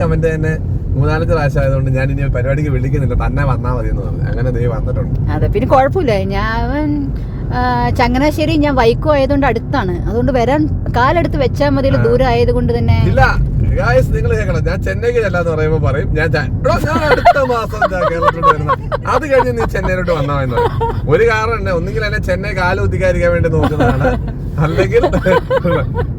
Comment തന്നെ മൂന്നാലഞ്ച് പ്രാവശ്യം ആയതുകൊണ്ട് ഞാൻ ഇനി പരിപാടിക്ക് വിളിക്കുന്നില്ല. തന്നെ വന്നാ മതി എന്ന് പറഞ്ഞു. അങ്ങനെ ദൈവം വന്നിട്ടുണ്ട്. അതെ പിന്നെ കുഴപ്പമില്ല. ഞാൻ ചങ്ങനാശ്ശേരി ഞാൻ വൈക്കോ ആയതുകൊണ്ട് അടുത്താണ്. അതുകൊണ്ട് വരാൻ കാലെടുത്ത് വെച്ചാൽ മതി ദൂരം ആയതുകൊണ്ട് തന്നെ. ഇല്ല. ഗായ്സ് നിങ്ങൾ കേൾക്കണം. ഞാൻ ചെന്നൈക്ക് ചെല്ലാന്ന് പറയുമ്പോ പറയും. ഞാൻ അടുത്ത മാസം ഞാൻ കേരളത്തിലോട്ട് വരുന്നത്. അത് കഴിഞ്ഞ് നീ ചെന്നൈയിലോട്ട് വന്നാ എന്ന് പറയും. ഒരു കാരണം ഉണ്ട് ഒന്നുകിൽ എന്നെ ചെന്നൈ കാൽ കുത്തിക്കാതിരിക്കാൻ വേണ്ടി നോക്കുന്നതാണ്. അല്ലെങ്കിൽ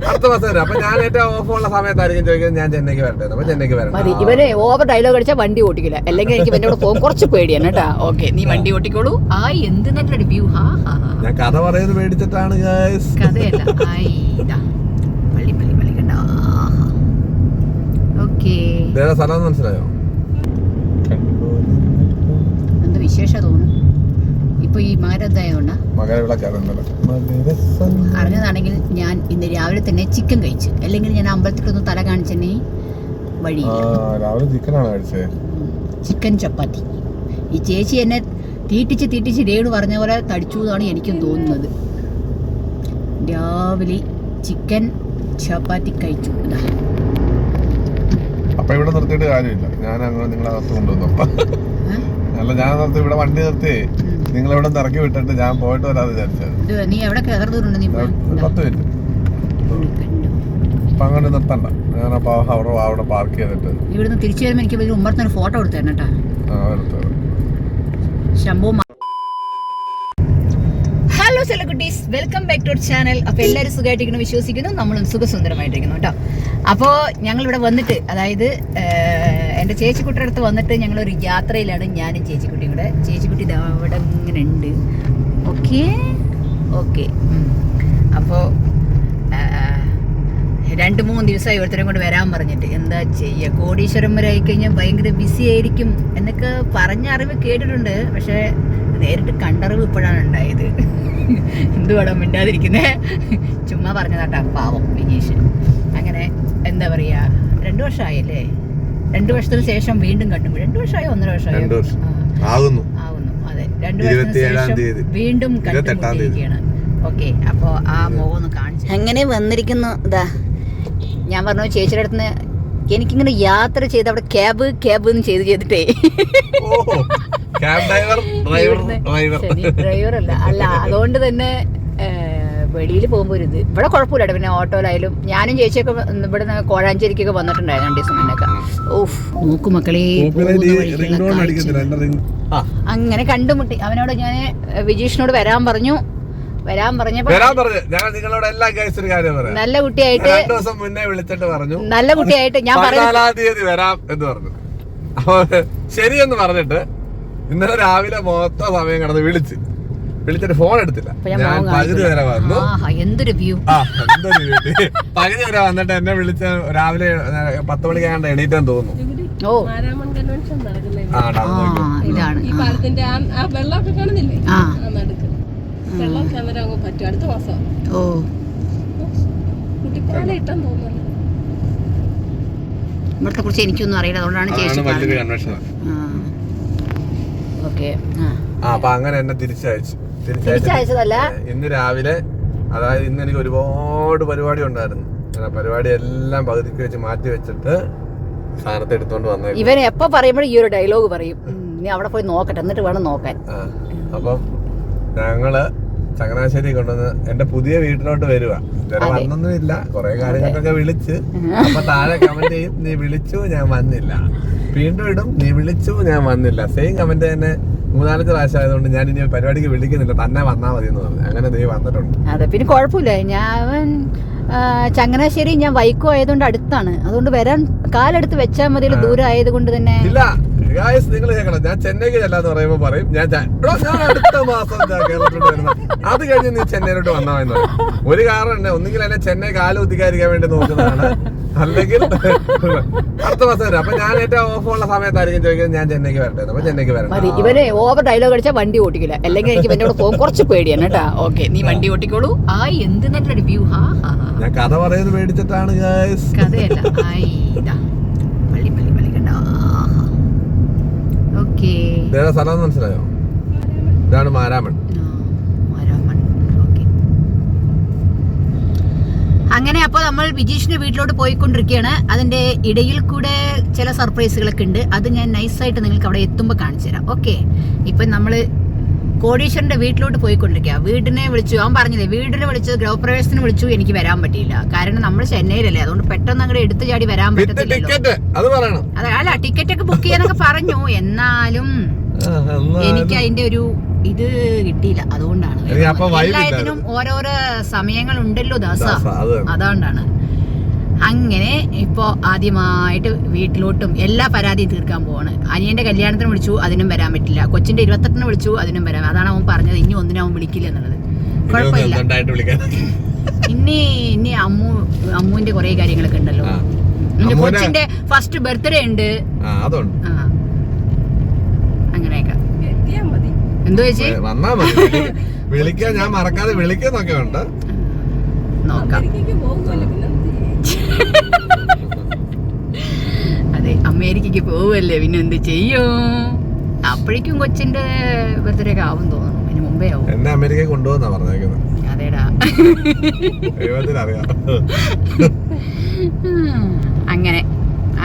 അടുത്ത മാസം വരാം. അപ്പൊ ഞാൻ ഏറ്റവും ഓഫ് ഉള്ള സമയത്തായിരിക്കും ചോദിക്കുന്നത് ഞാൻ ചെന്നൈക്ക് വരട്ടെ. അപ്പൊ ചെന്നൈക്ക് മതി. വരണം ഇവന് ഓവർ ഡയലോഗ് അടിച്ചാൽ വണ്ടി ഓടിക്കില്ല അല്ലെങ്കിൽ എനിക്ക് എന്നോട് പോകും പോകാൻ കുറച്ച് പേടിയാണ് കേട്ടാ. ഓക്കെ നീ വണ്ടി ഓട്ടിക്കോളൂ. ആ എന്ത് നല്ലൊരു വ്യൂ ഹാ ഹാ ഹാ. ഞാൻ കഥ പറയുന്നത് മേടിച്ചിട്ടാണ് ഗായ്സ് കഥയല്ല. ആയി ഇതാ. പള്ളി പള്ളി പള്ളി കണ്ട. ഓക്കെ. ഇതേതാ സ്ഥലം മനസ്സിലായോ? എന്ത് വിശേഷം തോന്നുന്നു. ഇപ്പൊ ഈ മകരവിളക്കാണ് അറിഞ്ഞതാണെങ്കിൽ ഞാൻ ഇന്ന് രാവിലെ തന്നെ ചിക്കൻ കഴിച്ചു അല്ലെങ്കിൽ ഞാൻ അമ്പലത്തിലൊന്ന് തല കാണിച്ചെന്നെ വഴി. രാവിലെ ചിക്കനാണ് കഴിച്ചേ? ചിക്കൻ ചപ്പാത്തി. ഈ ചേച്ചി എന്നെ തീറ്റിച്ച് തീറ്റിച്ച് രേണു പറഞ്ഞ പോലെ തടിച്ചു എന്നാണ് എനിക്കും തോന്നുന്നത്. രാവിലെ ചിക്കൻ ചപ്പാത്തി കഴിച്ചു. അപ്പൊ ഇവിടെ നിർത്തിയിട്ട് കാര്യമില്ല. ഞാൻ അങ്ങനെ നിങ്ങളെ അകത്ത് കൊണ്ടുവന്നു? അല്ല ഞാൻ നിർത്തി ഇവിടെ വണ്ടി നിർത്തി. നിങ്ങൾ ഇവിടെ ഇറക്കി വിട്ടിട്ട് ഞാൻ പോയിട്ട് വരാതെ വിചാരിച്ചത്. നീ എവിടെ കയറുന്നുണ്ട് നീ. പത്ത് മിനിറ്റ്? അപ്പൊ അങ്ങനെ നിർത്തണ്ട. ഞാനപ്പോ അവിടെ അവിടെ പാർക്ക് ചെയ്തിട്ട്. ഇവിടുന്ന് തിരിച്ചു വരുമ്പോ എനിക്ക് ഒരു ഫോട്ടോ എടുത്തു തരണം കേട്ടോ ശംഭവം ശംഭു സെലക്കുട്ടീസ് വെൽക്കം ബാക്ക് ടു ചാനൽ അപ്പോൾ എല്ലാവരും സുഖമായിട്ടിരിക്കുന്നു വിശ്വസിക്കുന്നു. നമ്മളും സുഖസുന്ദരമായിട്ടിരിക്കുന്നു കേട്ടോ. അപ്പോൾ ഞങ്ങൾ ഇവിടെ വന്നിട്ട് അതായത് എന്റെ ചേച്ചിക്കുട്ടിയുടെ അടുത്ത് വന്നിട്ട് ഞങ്ങൾ ഒരു യാത്രയിലാണ് ഞാനും ചേച്ചിക്കുട്ടിയും കൂടെ. ചേച്ചിക്കുട്ടി അവിടെ ഇങ്ങനെ ഉണ്ട്. ഓക്കെ? ഓക്കെ. അപ്പോൾ രണ്ട് മൂന്ന് ദിവസമായി ഒരുത്തരം കൊണ്ട് വരാൻ പറഞ്ഞിട്ട്. എന്താ ചെയ്യുക വരെ ആയിക്കഴിഞ്ഞാൽ ഭയങ്കര ബിസി ആയിരിക്കും എന്നൊക്കെ പറഞ്ഞ അറിവ് കേട്ടിട്ടുണ്ട്. പക്ഷേ നേരിട്ട് കണ്ടറിവ് ഇപ്പോഴാണ് ഉണ്ടായത്. എന്തുവാടാ മിണ്ടാതിരിക്കുന്നേ? ചുമ്മാ പറഞ്ഞതാട്ടാ പാവം വിനീഷ്. അങ്ങനെ എന്താ പറയാ രണ്ടു വർഷമായല്ലേ? രണ്ടു വർഷത്തിന് ശേഷം വീണ്ടും കണ്ടു. രണ്ടു വർഷമായോ? ഒന്നര വർഷമായോ? ആകുന്നു. ആവുന്നു അതെ. രണ്ടു വർഷത്തിന് ശേഷം. വീണ്ടും കണ്ടുകൊണ്ടിരിക്കുകയാണ് ഓക്കെ അപ്പോ ആ മുഖം ഒന്ന് കാണിച്ചു എങ്ങനെ വന്നിരിക്കുന്നു? ഇതാ ഞാൻ പറഞ്ഞു ചേച്ചിയുടെ അടുത്ത് എനിക്കിങ്ങനെ യാത്ര ചെയ്ത് അവിടെ ക്യാബ് ക്യാബ് എന്ന് ചെയ്ത് ചെയ്തിട്ടേ. Cab driver driver driver driver അല്ല. അല്ല അതുകൊണ്ട് തന്നെ വെളിയിൽ പോകുമ്പോൾ ഒരു ഇത്. ഇവിടെ കുഴപ്പമില്ല പിന്നെ ഓട്ടോയിലായാലും. ഞാനും ചേച്ചിയൊക്കെ ഇവിടെ നിന്ന് കോഴാഞ്ചേരിക്കൊക്കെ വന്നിട്ടുണ്ടായിരുന്നു രണ്ട് ദിവസം മുന്നൊക്കെ. ഓഫ് നോക്കു മക്കളെ അങ്ങനെ കണ്ടുമുട്ടി. അവനോട് ഞാൻ വിജീഷിനോട് വരാൻ പറഞ്ഞു. വരാൻ പറഞ്ഞപ്പോ വരാൻ പറഞ്ഞു. ഞാൻ നിങ്ങളോട് എല്ലാ ഒരു കാര്യം പറയാം. നല്ല കുട്ടിയായിട്ട് രണ്ടു ദിവസം മുന്നേ വിളിച്ചിട്ട് പറഞ്ഞു. നല്ല കുട്ടിയായിട്ട് ഞാൻ തീയതി വരാം എന്ന് പറഞ്ഞു. ശരിയെന്ന് പറഞ്ഞിട്ട് ഇന്നലെ രാവിലെ മൊത്തം സമയം കിടന്ന് വിളിച്ച്. വിളിച്ചിട്ട് ഫോൺ എടുത്തില്ല. ഞാൻ പകുതി വരെ വന്നു. എന്തൊരു വ്യൂ ആ എന്തൊരു വ്യൂ പകുതി വരെ വന്നിട്ട് എന്നെ വിളിച്ച രാവിലെ പത്ത് മണിക്ക് മണിക്കാണ്ട് എണീറ്റാൻ തോന്നുന്നു. ഓ. ഇതാണ്. ഈ. പാലത്തിന്റെ ആ വെള്ളമൊക്കെ കാണുന്നില്ലേ? വെള്ളം അങ്ങ് പറ്റും. അടുത്ത മാസം. ഓ. കുട്ടിപ്പാല ഇട്ടെന്ന് തോന്നുന്നു. ഇവിടത്തെ കുറിച്ച് എനിക്കൊന്നും അറിയില്ല. അതുകൊണ്ടാണ് ചേച്ചി അതാണ് വലിയൊരു പറഞ്ഞത് കൺവെൻഷൻ ഓക്കെ ആ. അപ്പൊ അങ്ങനെ എന്നെ തിരിച്ചയച്ചു. തിരിച്ചയച്ചതല്ല? ഇന്ന് രാവിലെ അതായത് ഇന്ന് എനിക്ക് ഒരുപാട് പരിപാടി ഉണ്ടായിരുന്നു. പരിപാടി എല്ലാം പകുതിക്ക് വെച്ച് മാറ്റി വെച്ചിട്ട് സ്ഥാനത്ത് എടുത്തോണ്ട് വന്നേ ഇവൻ എപ്പോ പറയുമ്പോഴും ഈ ഒരു ഡയലോഗ് പറയും. നീ അവിടെ പോയി നോക്കട്ടെ. എന്നിട്ട് വേണം നോക്കാൻ. അപ്പം ഞങ്ങൾ ചങ്ങനാശ്ശേരി കൊണ്ടുവന്ന് എന്റെ പുതിയ വീട്ടിലോട്ട് വരുക ഇതുവരെ വന്നൊന്നുമില്ല. കുറെ കാര്യങ്ങൾക്കൊക്കെ വിളിച്ച്. അപ്പൊ താഴെ കമന്റ് ചെയ്യും നീ വിളിച്ചു ഞാൻ വന്നില്ല. വീണ്ടും ഇടും നീ വിളിച്ചു ഞാൻ വന്നില്ല. സെയിം കമന്റ് തന്നെ മൂന്നാലഞ്ച് പ്രാവശ്യം ആയതുകൊണ്ട് ഞാൻ ഇനി പരിപാടിക്ക് വിളിക്കുന്നില്ല. തന്നെ വന്നാ മതി എന്ന് പറഞ്ഞു. അങ്ങനെ നീ വന്നിട്ടുണ്ട്. അതെ പിന്നെ കുഴപ്പമില്ല. ഞാൻ ചങ്ങനാശ്ശേരി ഞാൻ വൈക്കോ ആയതുകൊണ്ട് അടുത്താണ്. അതുകൊണ്ട് വരാൻ കാലെടുത്ത് വെച്ചാൽ മതി ദൂരം ആയതുകൊണ്ട് തന്നെ. ഇല്ല. ഗായ്സ് നിങ്ങൾ കേൾക്കണം. ഞാൻ ചെന്നൈക്ക് ചെല്ലാന്ന് പറയുമ്പോ പറയും ഞാൻ ഞാൻ അടുത്ത മാസം കേരളത്തിലോട്ട് വരുന്നത്. അത് കഴിഞ്ഞ് നീ ചെന്നൈയിലോട്ട് വന്നാ എന്ന് പറയും. ഒരു കാരണം ഉണ്ട്. ഒന്നുകിൽ എന്നെ ചെന്നൈ കാൽ കുത്തിക്കാതിരിക്കാൻ വേണ്ടി നോക്കുന്നതാണ്. അല്ലെങ്കിൽ അടുത്ത മാസം വരാം. അപ്പൊ ഞാൻ ഏറ്റവും ഓഫ് ഉള്ള സമയത്തായിരിക്കും ചോദിക്കുന്നത് ഞാൻ ചെന്നൈക്ക് വരട്ടെ. അപ്പൊ ചെന്നൈക്ക് വരണം. ഇവന് ഓവർ ഡയലോഗ് അടിച്ചാൽ വണ്ടി ഓട്ടിക്കില്ല. അല്ലെങ്കിൽ എനിക്ക് എന്നോട് പോകും കുറച്ച് പേടിയാണ് കേട്ടാ. ഓക്കെ നീ വണ്ടി ഓട്ടിക്കോളൂ. ആ എന്ത് നല്ലൊരു വ്യൂ. ഞാൻ കഥ പറയുന്നത് മേടിച്ചിട്ടാണ് ഗായ്സ് കഥയല്ല ആയി ഇതാ പള്ളി പള്ളി പള്ളി കണ്ട ഓക്കെ ഇതേതാ സ്ഥലം മനസ്സിലായോ? ഇതാണ് മാരാമൺ. അങ്ങനെ അപ്പോൾ നമ്മൾ വിജീഷിന്റെ വീട്ടിലോട്ട് പോയിക്കൊണ്ടിരിക്കുകയാണ്. അതിന്റെ ഇടയിൽ കൂടെ ചില സർപ്രൈസുകളൊക്കെ ഉണ്ട്. അത് ഞാൻ നൈസായിട്ട് നിങ്ങൾക്ക് അവിടെ എത്തുമ്പോൾ കാണിച്ചു തരാം ഓക്കെ. ഇപ്പം നമ്മൾ കോടീശ്വരന്റെ വീട്ടിലോട്ട് പോയിക്കൊണ്ടിരിക്കുക. വീടിനെ വിളിച്ചു. അവൻ പറഞ്ഞില്ലേ വീടിനെ വിളിച്ചു ഗൃഹപ്രവേശത്തിന് വിളിച്ചു എനിക്ക് വരാൻ പറ്റിയില്ല. കാരണം നമ്മൾ ചെന്നൈയിലല്ലേ അതുകൊണ്ട് പെട്ടെന്ന് അങ്ങോട്ട് എടുത്തു ചാടി വരാൻ പറ്റത്തില്ല പറ്റത്തില്ലല്ലോ. അല്ല ടിക്കറ്റ് ഒക്കെ ബുക്ക് ചെയ്യാനൊക്കെ പറഞ്ഞു. എന്നാലും എനിക്ക് അതിന്റെ ഒരു ഇത് കിട്ടിയില്ല. അതുകൊണ്ടാണ്. എല്ലാത്തിനും ഓരോരോ സമയങ്ങൾ ഉണ്ടല്ലോ ദാസ ദാസ, അത് അതുകൊണ്ടാണ്. അങ്ങനെ ഇപ്പോൾ ആദ്യമായിട്ട് വീട്ടിലോട്ടും എല്ലാ പരാതിയും തീർക്കാൻ പോവാണ്. അനിയന്റെ കല്യാണത്തിന് വിളിച്ചു അതിനും വരാൻ പറ്റില്ല. കൊച്ചിന്റെ ഇരുപത്തെട്ടിന് വിളിച്ചു അതിനും വരാൻ അതാണ് അവൻ പറഞ്ഞത്. ഇനി ഒന്നിനും അവൻ വിളിക്കില്ല എന്നുള്ളത്. ഇനി കുഴപ്പമില്ല. ഇനി ഇനി അമ്മു അമ്മുവിന്റെ കുറെ കാര്യങ്ങളൊക്കെ ഉണ്ടല്ലോ. എന്റെ കൊച്ചിന്റെ ഫസ്റ്റ് ബർത്ത്ഡേ ഉണ്ട്. ആ അതുണ്ട്. ആ. അങ്ങനെയൊക്കെ. എത്തിയാ മതി. എന്തോ ചേച്ചി? വന്നാ മതി. വിളി- വിളിക്കാൻ ഞാൻ മറക്കാതെ വിളിക്കുന്നൊക്കെ ഉണ്ട്. നോക്കാം അമേരിക്കയ്ക്ക് പോകുമല്ലോ പിന്നെ എന്ത് ചെയ്യും? അമേരിക്കക്ക് പോവല്ലേ പിന്നെ എന്ത് ചെയ്യും? അപ്പോഴേക്കും കൊച്ചിന്റെ ബർത്ത്ഡേ ഒക്കെ ആവും തോന്നുന്നു അതിന് മുമ്പേ ആവും. എന്നെ അമേരിക്ക കൊണ്ടുപോകുന്ന പറഞ്ഞേക്കുന്നത് അതേടാ. അങ്ങനെ.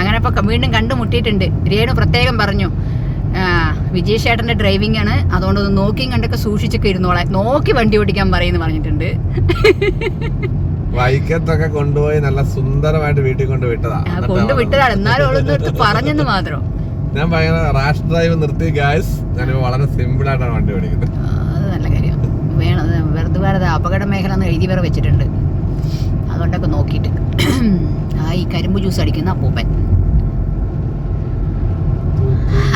അങ്ങനെ ഇപ്പൊ വീണ്ടും കണ്ടുമുട്ടിയിട്ടുണ്ട്. രേണു പ്രത്യേകം പറഞ്ഞു. വിജയ് ചേട്ടന്റെ ഡ്രൈവിംഗ് ആണ്. അതുകൊണ്ട് നോക്കിയും കണ്ടൊക്കെ സൂക്ഷിച്ചൊക്കെ ഇരുന്നോളെ. നോക്കി വണ്ടി ഓടിക്കാൻ പറയുന്നു പറഞ്ഞിട്ടുണ്ട്. വൈക്കത്തൊക്കെ കൊണ്ടുപോയി നല്ല സുന്ദരമായിട്ട് വീട്ടിൽ കൊണ്ട് വിട്ടതാ. ആ, എന്നിട്ടാ കൊണ്ട് വിട്ടതാണ്. എന്നാലും അവളൊന്നും എടുത്ത് പറഞ്ഞെന്ന് മാത്രം. ഞാൻ ഭയങ്കര റാഷ് ഡ്രൈവ് നിർത്തി ഗായ്സ് ഞാൻ വളരെ സിമ്പിൾ ആയിട്ടാണ് വണ്ടി ഓടിക്കുന്നത്. അത് നല്ല കാര്യം. വേണം അത് വെറുതെ വേറെ അപകട മേഖല എന്ന് എഴുതി വേറെ വെച്ചിട്ടുണ്ട്. അതുകൊണ്ടൊക്കെ നോക്കിയിട്ട്. ആ ഈ കരിമ്പ് ജ്യൂസ് അടിക്കുന്ന അപ്പൂപ്പൻ.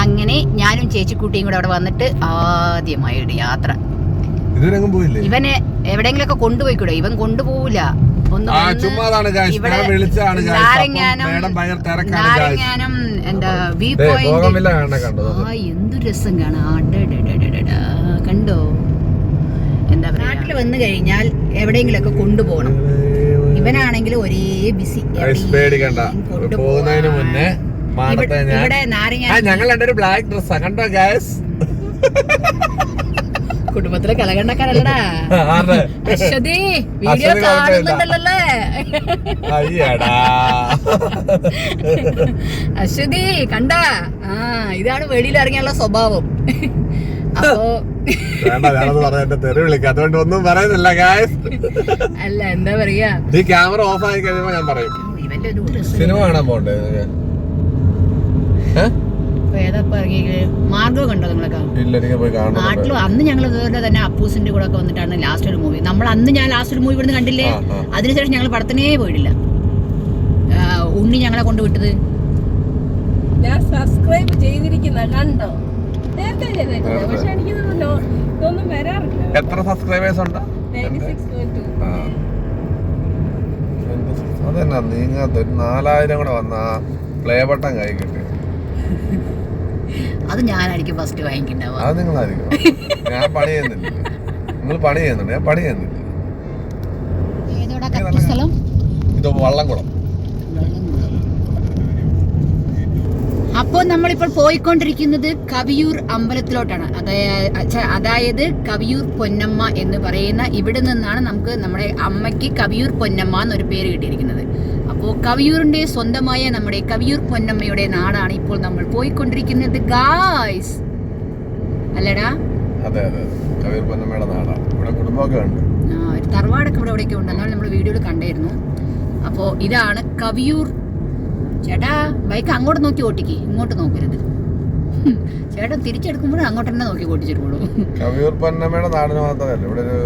അങ്ങനെ ഞാനും ചേച്ചിക്കുട്ടിയും കൂടെ അവിടെ വന്നിട്ട് ആദ്യമായിട്ട് യാത്ര. ഇവനെ എവിടെയെങ്കിലൊക്കെ കൊണ്ടുപോയിക്കൂടെ? ഇവൻ കൊണ്ടുപോവില്ല ആ ചുമ്മാതാണ് ഞാൻ വിളിച്ചതാണ് മേഡം ഭയങ്കര തിരക്കാണ് എന്താ വ്യൂ പോയിന്റ് ആ എന്ത് രസം കാണാം. കണ്ടോ? എന്താ പറയാ? നാട്ടിൽ വന്നു കഴിഞ്ഞാൽ എവിടെയെങ്കിലൊക്കെ കൊണ്ടുപോകണം. ഇവനാണെങ്കിൽ ഒരേ ബിസി പോകുന്നതിന് മുന്നേ ഇവിടെ നാരങ്ങ ഞങ്ങൾ ബ്ലാക്ക് ഡ്രസ്സാ കണ്ടോ ഗായ്സ് കുടുംബത്തിലെ കലകണ്ടക്കാരല്ലടാ? അശ്വതി വീഡിയോ. കാണുന്നുണ്ടല്ലേ അശ്വതി കണ്ട? ആ ഇതാണ് വെളിയിൽ ഇറങ്ങിയുള്ള സ്വഭാവം. അപ്പോ ഒന്നും പറയുന്നില്ല അല്ല എന്താ പറയാ? ഈ ക്യാമറ ഓഫ് ആയി കഴിയുമ്പോ ഞാൻ പറയും. സിനിമ കാണാൻ പോണ്ടേ മാർഗം കണ്ടോ നിങ്ങളൊക്കെ? ഇല്ല എനിക്ക് പോയി കാണണം നാട്ടിലും അന്ന് ഞങ്ങൾ ഇതുപോലെ തന്നെ അപ്പൂസിന്റെ കൂടെ ഒക്കെ വന്നിട്ടാണ് ലാസ്റ്റ് ഒരു മൂവി നമ്മൾ അന്ന് ഞാൻ ലാസ്റ്റ് ഒരു മൂവി ഇവിടുന്ന് കണ്ടില്ലേ. അതിനുശേഷം ഞങ്ങൾ പടത്തിനേ പോയിട്ടില്ല. ഉണ്ണി ഞങ്ങളെ കൊണ്ട് വിട്ടത്. ഞാൻ സബ്സ്ക്രൈബ് ചെയ്തിരിക്കുന്ന കണ്ടോ? നേരത്തെ ചെയ്തേക്കുന്നത് പക്ഷെ എനിക്ക് ഇതൊന്നും വരാറില്ല. എത്ര സബ്സ്ക്രൈബേഴ്സ് ഉണ്ട്. അതെന്നാ നീങ്ങാത്ത നാലായിരം കൂടെ വന്ന പ്ലേ ബട്ടൺ കൈ കിട്ടി. അത് ഞാനായിരിക്കും ഫസ്റ്റ് വാങ്ങിക്കണ്ടാവുക. അത് നിങ്ങളായിരിക്കും. ഞാൻ പണി ചെയ്യുന്നില്ല. നിങ്ങൾ പണി ചെയ്യുന്നുണ്ട്. ഞാൻ പണി ചെയ്യുന്നില്ല. ഏതോടാ കറക്റ്റ് സ്ഥലം? ഇത് വള്ളംകുളം. അപ്പോൾ നമ്മളിപ്പോൾ പോയിക്കൊണ്ടിരിക്കുന്നത് കവിയൂർ അമ്പലത്തിലോട്ടാണ്. അതായത് അതായത് കവിയൂർ പൊന്നമ്മ എന്ന് പറയുന്ന ഇവിടെ നിന്നാണ് നമുക്ക് നമ്മുടെ അമ്മയ്ക്ക് കവിയൂർ പൊന്നമ്മ എന്നൊരു പേര് കിട്ടിയിരിക്കുന്നത്. അപ്പോൾ കവിയൂരിന്റെ സ്വന്തമായ നമ്മുടെ കവിയൂർ പൊന്നമ്മയുടെ നാടാണ് ഇപ്പോൾ നമ്മൾ പോയിക്കൊണ്ടിരിക്കുന്നത്. ഗായ്സ് അല്ലടാ. അതെ അതെ. കവിയൂർ പൊന്നമ്മയുടെ നാടാണ് ഇവിടെ കുടുംബമൊക്കെ ഉണ്ട്. ആ, ഒരു തറവാടൊക്കെ ഇവിടെ ഇവിടെയൊക്കെ ഉണ്ട്? എന്നാലും നമ്മൾ വീഡിയോയിൽ കണ്ടായിരുന്നു. അപ്പോൾ ഇതാണ് കവിയൂർ. ചേട്ടാ ബൈക്ക് അങ്ങോട്ട് നോക്കി ഓട്ടിക്ക്. ഇങ്ങോട്ട് നോക്കരുത്. ചേട്ടൻ തിരിച്ചെടുക്കുമ്പോഴും അങ്ങോട്ട് തന്നെ നോക്കി ഓട്ടിച്ചിട്ടുള്ളൂ കവിയൂർ പൊന്നമ്മയുടെ നാടിന് മാത്രമല്ല ഇവിടെ ഒരു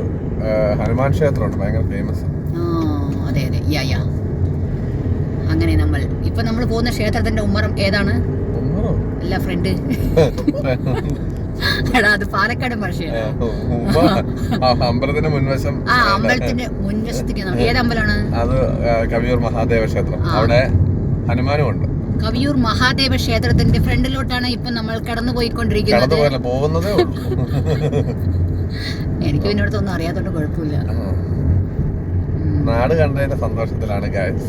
ഹനുമാൻ ക്ഷേത്രമുണ്ട്. ഭയങ്കര ഫേമസ് ആ അതെ അതെ. യാ യാ അങ്ങനെ നമ്മൾ. ഇപ്പൊ നമ്മൾ പോകുന്ന ക്ഷേത്രത്തിന്റെ ഉമ്മറം ഏതാണ്? അല്ല ഫ്രണ്ട്. എടാ അത് പാലക്കാട് ഭാഷയാണ്. അമ്പലത്തിന്റെ മുൻവശം. ആ അമ്പലത്തിന്റെ മുൻവശത്തേക്ക് ഏത് അമ്പലമാണ്? അത് കവിയൂർ മഹാദേവ ക്ഷേത്രം അവിടെ ഹനുമാനും ഉണ്ട്. കവിയൂർ മഹാദേവ ക്ഷേത്രത്തിന്റെ ഫ്രണ്ടിലോട്ടാണ് ഇപ്പൊ നമ്മൾ കടന്നു പോയിക്കൊണ്ടിരിക്കുന്നത് എനിക്ക് ഇതിനടുത്തൊന്നും അറിയാത്തോണ്ട് കുഴപ്പമില്ല. നാട് കണ്ടതിന്റെ സന്തോഷത്തിലാണ് ഗായ്സ്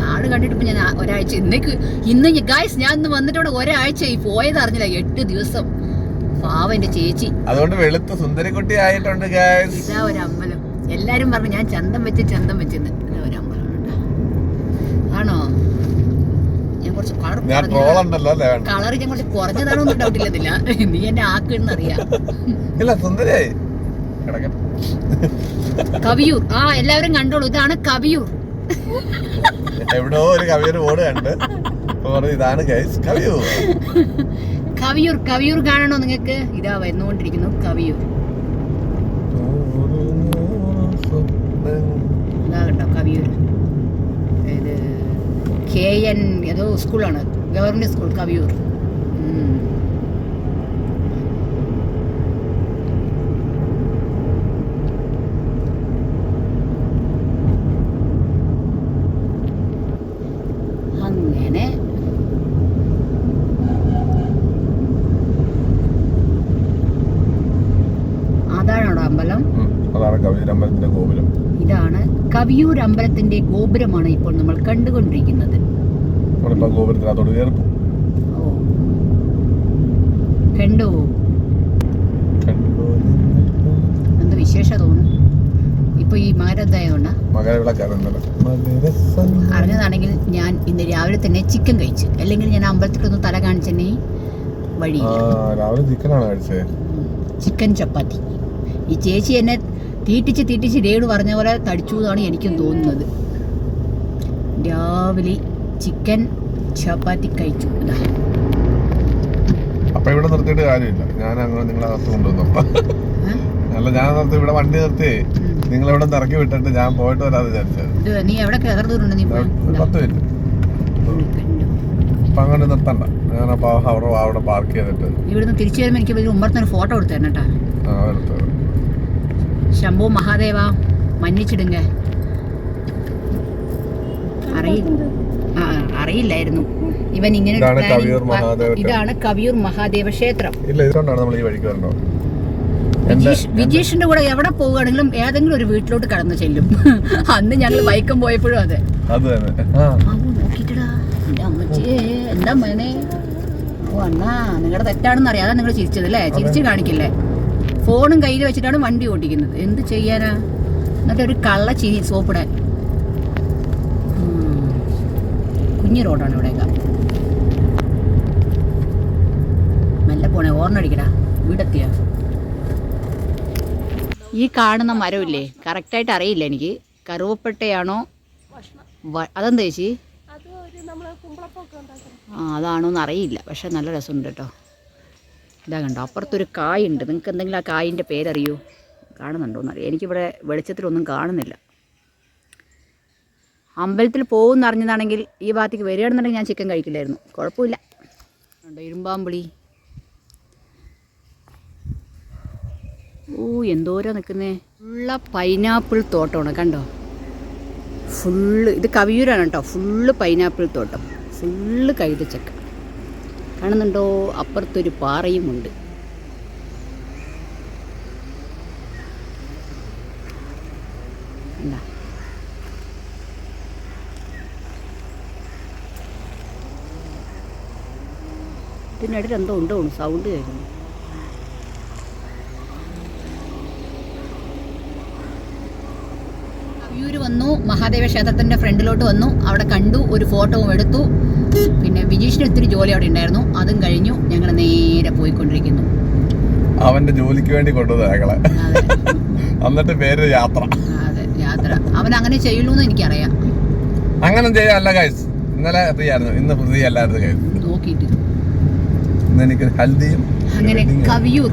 നാട് കണ്ടിട്ട് ഇപ്പൊ ഞാൻ ഒരാഴ്ച ഇന്നേക്ക് ഇന്ന് ഗായ്സ് ഞാൻ ഇന്ന് വന്നിട്ടോടെ ഒരാഴ്ച ഈ പോയത് അറിഞ്ഞില്ല. എട്ട് ദിവസം. പാവ എന്റെ ചേച്ചി. അതുകൊണ്ട് വെളുത്ത് സുന്ദരിക്കുട്ടി ആയിട്ടുണ്ട് ഗായ്സ് ഇതാ ഒരു അമ്പലം. എല്ലാരും പറഞ്ഞു ഞാൻ ചന്തം വെച്ച് ചന്തം വെച്ചെന്ന് ഇത് ഒരു അമ്പലം. ആണോ? ഞാൻ കുറച്ച് കളർ കളർ ഞാൻ കുറച്ച് കുറഞ്ഞതാണോ ഒന്നും ഡൗട്ട് ഇല്ലതില്ല നീ എന്നെ സുന്ദരിയായി. കിടക്കട്ടെ കവിയൂർ. ആ എല്ലാവരും കണ്ടോളൂ. ഇതാണ് കവിയൂർ. എവിടോ ഒരു കവിയർ ബോർഡ് കണ്ട് പറഞ്ഞു, ഇതാണ് ഗൈസ് കവിയൂർ. കവിയൂർ കവിയൂർ കാണണോ നിങ്ങൾക്ക്? ഇതാ വന്നുകൊണ്ടിരിക്കുന്നു കവിയൂർ. ഇതാ കവിയൂർ. ഇത് കെ എൻ ഏതോ സ്കൂളാണ് ഗവൺമെന്റ് സ്കൂൾ കവിയൂർ ഉം. അങ്ങനെ അതാണോ അമ്പലം ഉം, അതാണ് കവിയൂർ അമ്പലത്തിന്റെ ഗോപുരം കവിയൂർ അമ്പലത്തിന്റെ ഗോപുരമാണ് ഇപ്പോൾ നമ്മൾ കണ്ടുകൊണ്ടിരിക്കുന്നത്. കണ്ടോ? എന്ത് വിശേഷ തോന്നുന്നു? ഇപ്പൊ ഈ മകരവിളക്കാറുണ്ടല്ലോ അറിഞ്ഞതാണെങ്കിൽ ഞാൻ ഇന്ന് രാവിലെ തന്നെ ചിക്കൻ കഴിച്ചു. അല്ലെങ്കിൽ ഞാൻ അമ്പലത്തിലൊന്ന് തല കാണിച്ചെന്നെ വഴി ചിക്കൻ ചപ്പാത്തി. ഈ ചേച്ചി എന്നെ തീറ്റിച്ച് തീറ്റിച്ച് രേണു പറഞ്ഞ പോലെ തടിച്ചു എന്നാണ് എനിക്കും തോന്നുന്നത്. രാവിലെ ചിക്കൻ ചപ്പാത്തി കഴിച്ചു. അപ്പൊ ഇവിടെ നിർത്തിയിട്ട് കാര്യമില്ല. ഞാൻ അങ്ങനെ നിങ്ങളെ അകത്ത് കൊണ്ടുവന്നപ്പോ അല്ല ഞാൻ നിർത്തി ഇവിടെ വണ്ടി നിർത്തി. നിങ്ങൾ ഇവിടെ ഇറക്കി വിട്ടിട്ട് ഞാൻ പോയിട്ട് വരാതെ വിചാരിച്ചത് നീ എവിടെ പത്ത് മിനിറ്റ്. അപ്പൊ അങ്ങനെ നിർത്തണ്ട. ഞാനപ്പോ അവിടെ അവിടെ പാർക്ക് ചെയ്തിട്ട്. ഇവിടുന്ന് തിരിച്ചു വരുമ്പോൾ എനിക്ക് ഉമ്മറത്തിന് ഫോട്ടോ എടുത്തു തരണം കേട്ടാ ആ എടുത്ത് ശംഭു മഹാദേവ മന്നിച്ചിടുങ്ക അറിയില്ലായിരുന്നു. ഇവൻ ഇങ്ങനെ ഇതാണ് കവിയൂർ മഹാദേവ ക്ഷേത്രം. വിജീഷിന്റെ കൂടെ എവിടെ പോവുകയാണെങ്കിലും ഏതെങ്കിലും ഒരു വീട്ടിലോട്ട് കടന്നു ചെല്ലും. അന്ന് ഞങ്ങൾ വൈക്കം പോയപ്പോഴും അതെ. എന്താ മനെ ഓ അണ്ണാ നിങ്ങളുടെ തെറ്റാണെന്ന് അറിയാതെ നിങ്ങൾ ചിരിച്ചത് ചിരിച്ചു ചിരിച്ച് കാണിക്കില്ലേ? ഫോണും കയ്യിൽ വെച്ചിട്ടാണ് വണ്ടി ഓടിക്കുന്നത്. എന്ത് ചെയ്യാനാ? എന്നിട്ട് ഒരു കള്ള ചിരി സോപ്പിടെ. കുഞ്ഞു റോഡാണ് ഇവിടെയൊക്കെ. മെല്ലെ പോണേ ഓർണടിക്കടാ വീടെത്തിയ. ഈ കാണുന്ന മരമില്ലേ? കറക്റ്റായിട്ട് അറിയില്ല എനിക്ക്. കറുവപ്പട്ടയാണോ? അതെന്താ ചേച്ചി? ആ അതാണോന്ന് അറിയില്ല. പക്ഷെ നല്ല രസമുണ്ട് കേട്ടോ. ഇതാ കണ്ടോ അപ്പുറത്തൊരു കായുണ്ട്. നിങ്ങൾക്ക് എന്തെങ്കിലും ആ കായിന്റെ പേരറിയോ? കാണുന്നുണ്ടോന്ന് അറിയാം എനിക്കിവിടെ വെളിച്ചത്തിലൊന്നും കാണുന്നില്ല. അമ്പലത്തിൽ പോകുമെന്ന് അറിഞ്ഞതാണെങ്കിൽ ഈ ഭാഗത്തേക്ക് വരികയാണെന്നുണ്ടെങ്കിൽ ഞാൻ ചിക്കൻ കഴിക്കില്ലായിരുന്നു. കുഴപ്പമില്ല. ഇരുമ്പാമ്പുളി. ഓ എന്തോരാ നിൽക്കുന്നേ. ഫുള്ള പൈനാപ്പിൾ തോട്ടമാണ് കണ്ടോ. ഫുള്ള് ഇത് കവിയൂരാണ് കേട്ടോ. ഫുള്ള് പൈനാപ്പിൾ തോട്ടം. ഫുള്ള് കൈതച്ചക്ക. കാണുന്നുണ്ടോ? അപ്പുറത്തൊരു പാറയുമുണ്ട്. എന്താ ഇതിനിടയിൽ എന്തോ ഉണ്ടോ സൗണ്ട് കേൾക്കുന്നു. വന്നു. മഹാദേവ ക്ഷേത്രത്തിന്റെ ഫ്രണ്ടിലോട്ട് വന്നു. അവിടെ കണ്ടു. ഒരു ഫോട്ടോ എടുത്തു. പിന്നെ വിജീഷിന് ഒത്തിരി ജോലി അവിടെ ഉണ്ടായിരുന്നു. അതും കഴിഞ്ഞു. ഞങ്ങൾ നേരെ പോയിക്കൊണ്ടിരിക്കുന്നു. അവന്റെ ജോലിക്ക് വേണ്ടി കൊണ്ടുപോകളെ ഞങ്ങളെ. എന്നിട്ട് പേര് യാത്ര. അതെ യാത്ര. അവൻ അങ്ങനെ ചെയ്യുള്ളൂ എന്ന് എനിക്കറിയാം. അങ്ങനെ ചെയ്യാല്ല ഗൈസ് ഇന്നലെ ഫ്രീ ആയിരുന്നു. ഇന്ന് ഫ്രീ അല്ലായിരുന്നു ഗൈസ് നോക്കിയിട്ട്. ഇന്ന് എനിക്ക് ഹൽദിയും അങ്ങനെ കവിയൂർ.